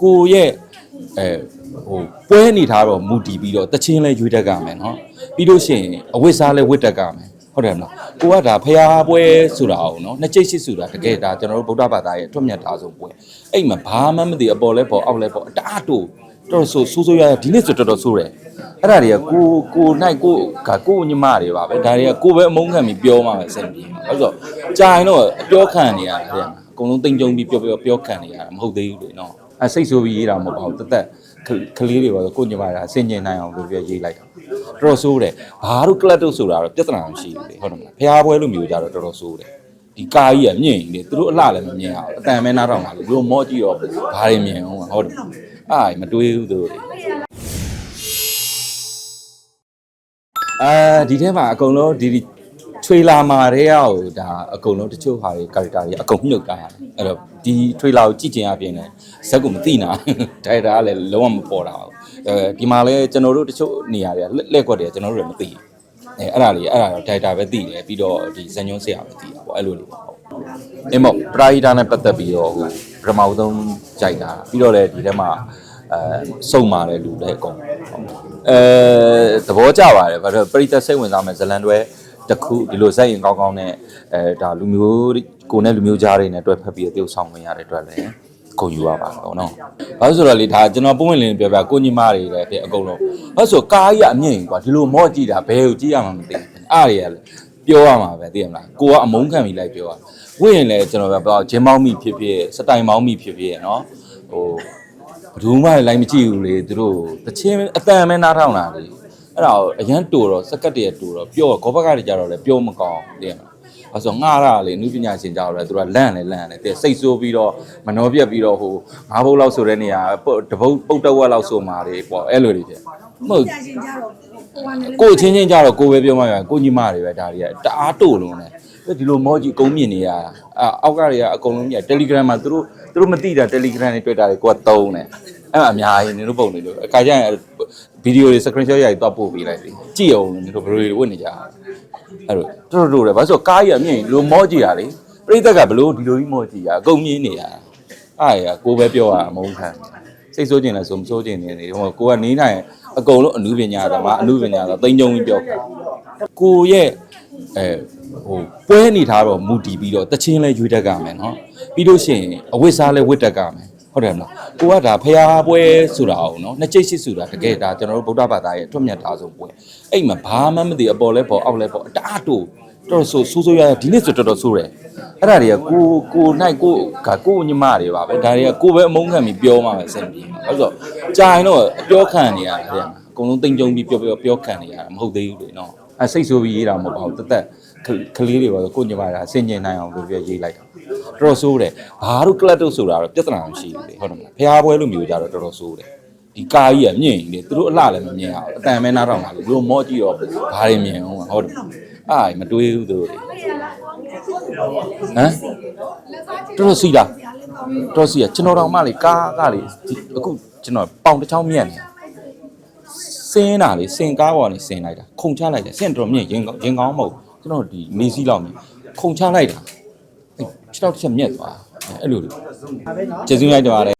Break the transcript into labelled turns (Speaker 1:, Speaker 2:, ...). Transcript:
Speaker 1: ကိုရဲ့အဲဟိုပွဲနေထားတော့မူတည်ပြီးတော့တချင်းလဲရွေးတတ်ကြမယ်နော်ပြီးလို့ရှိရင်အဝတ်စားလဲဝတ်တတ်ကြမယ်ဟုတ်တယ်မလားကိုကဒါဖျားပွဲဆိုတာအောင်နော်နှစ်ကျိတ်ရှိဆိုတာတကယ်ဒါကျွန်တော်တို့ဗုဒ္ဓဘာသာရဲ့အထွတ်မြတ်သားဆုံးပွဲအဲ့မှာဘာမှမသိအပေါ်လဲပေါ်အောက်လဲပေါ်အတားတူတော်တော်ဆိုးဆိုးဆိုးရရဒီနေ့ဆိုတော်တော်ဆိုးတယ်အဲ့ဒါတွေကကိုကိုနိုင်ကိုကကိုညီမတွေပါပဲဒါတွေကကိုပဲအမုန်းခံပြီးပြောမှပဲအဆင်ပြေမှာဟုတ်ဆိုကြာရင်တော့အပြောခံနေရတယ်တဲ့မှာအကုန်လုံးတိမ်ကြုံပြီးပြောပြောပြောခံနေရတာမဟုတ်သေးဘူးလေနော် အဲစိတ်ဆိုးပြီးရေးတာမဟုတ်ပါဘူးတသက်ကလေးတွေပါဆိုကိုညီမတွေအစင်ကျင်နိုင်အောင်လို့ပြောရေးလိုက်တာတော်တော်ဆိုးတယ်ဘာလို့ကလပ်တို့ဆိုတာတော့ပြဿနာမရှိဘူးလေဟုတ်တယ်မလားဖျားပွဲလိုမျိုးကြတော့တော်တော်ဆိုးတယ်ဒီကာကြီးကမြင့်နေသူတို့အလှလည်းမမြင်အောင်အတန်မဲနားထောင်တာလေဘလို့မော့ကြည့်တော့ဘာတွေမြင်အောင်ဟုတ်တယ်အာမတွေးဘူးသူတို့တွေအာဒီထဲမှာအကုန်လုံးဒီဒီ ထွေလာမာတဲ့အောက်ဒါအကုန်လုံးတချို့ဟာတွေကာရက်တာတွေအကုန်မြုပ်တာအဲ့တော့ဒီထွေလာကိုကြည့်ချင်အပြင်လည်းဇက်ကမသိနာဒိုင်တာကလည်းလုံးဝမပေါ်တာဘူးအဲဒီမှာလည်းကျွန်တော်တို့တချို့နေရာတွေကလက်ကွက်တွေကကျွန်တော်တို့လည်းမသိဘူးအဲအဲ့ဒါလေးအဲ့ဒါတော့ဒိုင်တာပဲသိတယ်ပြီးတော့ဒီဇန်ညွန်းဆရာပဲသိတာပေါ့အဲ့လိုလေးပေါ့ဟုတ်အင်းမော့ပရာဟီတာနဲ့ပတ်သက်ပြီးတော့ဟိုပထမဆုံးကြိုက်တာပြီးတော့လည်းဒီထဲမှာအဲစုံမာတဲ့လူလည်းအကုန်အဲသဘောကျပါတယ်ဘာလို့ပရိသတ်စိတ်ဝင်စားမဲ့ဇလန်တွဲ တစ်ခုဒီလိုဇက်ရင်ကောင်းကောင်းနဲ့အဲဒါလူမျိုးကိုနဲ့လူမျိုးကြားတွေနဲ့တွဲဖက်ပြီးတော့တယောက်ဆောင်ဝင်ရတဲ့အတွက်လည်းကိုယူရပါတော့နော်။ဘာလို့ဆိုတော့လေဒါကျွန်တော်ပုံဝင်လင်းပြောပြကိုညီမတွေလည်းဖြစ်အကုန်လုံး။ဘာလို့ဆိုကားကြီးကအမြင့်ကြီးကွာဒီလိုမော့ကြည့်တာဘယ်ကိုကြည့်ရမှမသိဘူး။အားတွေကလည်းပြောရမှာပဲသိရမလား။ကိုကအမုန်းခံပြီးလိုက်ပြောရ။ဝိရင်လည်းကျွန်တော်ပြောဂျင်းမောင်းမိဖြစ်ဖြစ်စတိုင်မောင်းမိဖြစ်ဖြစ်နော်။ဟိုဘယ်သူမှလည်းလိုက်မကြည့်ဘူးလေသူတို့တချင်းအတန်မဲနားထောင်တာလေ။ အဲ့ဒါကိုအရန်တူတော့စကတ်တည်းတူတော့ပြောခေါဘက်ကတွေကြတော့လည်းပြောမကောင်းသိရမလား။အဲဆိုငှားရလေနုပညာရှင်ကြတော့လေသူကလန့်လေလန့်လေတဲ့စိတ်ဆိုးပြီးတော့မနှောပြက်ပြီးတော့ဟိုငါးဘုတ်လောက်ဆိုတဲ့နေရာတပုတ်ပုတ်တဝက်လောက်ဆိုမာတွေပေါ့အဲ့လိုတွေဖြစ်မဟုတ်
Speaker 2: ကြာရှင်ကြတော့ကိုကလည်း
Speaker 1: ကိုယ်ချင်းချင်းကြတော့ကိုယ်ပဲပြောမှရကိုညီမတွေပဲဒါတွေကတအားတို့လုံးနေဒီလိုမောကြီးအကုန်မြင်နေရတာအာအောက်ကတွေကအကုန်လုံးမြင် Telegram မှာသူတို့သူတို့မသိတာ Telegram နဲ့တွေ့တာတွေကိုကသုံးတယ်အဲ့မှာအများကြီးနင်တို့ပုံနေလို့အခါကျရင် ဗီဒီယိုတွေ screenshot ရိုက်တော့ပို့ပေးလိုက်ပြီကြည့်အောင်နင်တို့ဘယ်လိုတွေဝတ်နေကြအဲ့လိုတော်တော်တယ်ဘာလို့ဆိုကားကြီးအမြင်လိုမောကြီးတာလေပြိသက်ကဘလို့ဒီလိုကြီးမောကြီးတာအကုန်မြင်နေရအားရကိုပဲပြောရအမုန်းခံစိတ်ဆိုးကျင်လဲဆိုမဆိုးကျင်နေနေဟိုကိုကနေနိုင်အကုန်လုံးအနုပညာသမားအနုပညာသတိန်ကြုံပြီးပြောတာကိုရဲ့အဲဟိုပွဲနေထားတော့မူတည်ပြီးတော့တချင်းလဲရွေးတတ်ကြမယ်နော်ပြီးလို့ရှိရင်အဝတ်စားလဲဝတ်တတ်ကြမယ် ဟုတ်တယ်မလားကိုကဒါဖျားပွဲဆိုတာအောင်နော်နှစ်ကျိတ်ရှိဆိုတာတကယ်ဒါကျွန်တော်တို့ဗုဒ္ဓဘာသာရဲ့အထွတ်မြတ်သားဆုံးပွဲအဲ့မှာဘာမှမသိအပေါ်လဲပေါ်အောက်လဲပေါ်အတားတူတော်တော်ဆိုးဆိုးဆိုးရရဒီနေ့ဆိုတော်တော်ဆိုးတယ်အဲ့ဒါတွေကကိုကိုနိုင်ကိုကကိုညီမတွေပါပဲဒါတွေကကိုပဲအမုန်းခံပြီးပြောမှပဲအဆင်ပြေမှာဟုတ်ဆိုကြာရင်တော့အပြောခံနေရတယ်တဲ့မှာအကုန်လုံးတိမ်ကြုံပြီးပြောပြောပြောခံနေရတာမဟုတ်သေးဘူးလေနော်အဲစိတ်ဆိုးပြီးရေးတာမဟုတ်ပါဘူးတသက်ကလေးတွေပါဆိုကိုညီမတွေအစင်ကျင်နိုင်အောင်လို့ပြောရေးလိုက်တာ တော်တော်ဆိုးတယ်ဘာလို့ကလပ်တို့ဆိုတာတော့ပြဿနာမရှိဘူးလေဟုတ်တယ်မလားဖျားပွဲလိုမျိုးကြတော့တော်တော်ဆိုးတယ်ဒီကာကြီးကမြင့်နေသူတို့အလှလည်းမမြင်အောင်အတန်မဲနားထောင်တာလေဘလို့မော့ကြည့်တော့ဘာတွေမြင်အောင်ဟုတ်တယ်အာမတွေးဘူးသူတို့တွေဟမ်တော်တော်စီတာတော်တော်စီတာကျွန်တော်တော့မှလေကားကလေဒီအခုကျွန်တော်ပေါင်တစ်ချောင်းမြတ်နေစင်းတာလေစင်ကားပေါ်နေစင်လိုက်တာခုံချလိုက်တယ်စင်တော်မြင့်ရင်ရင်ကောင်းမဟုတ်ကျွန်တော်ဒီမေစီလောက်နေခုံချလိုက်တာ ခြေထောက်တစ်ချက်မြက်သွားအဲ့လိုလေကျေးဇူးလိုက်ကြပါတယ်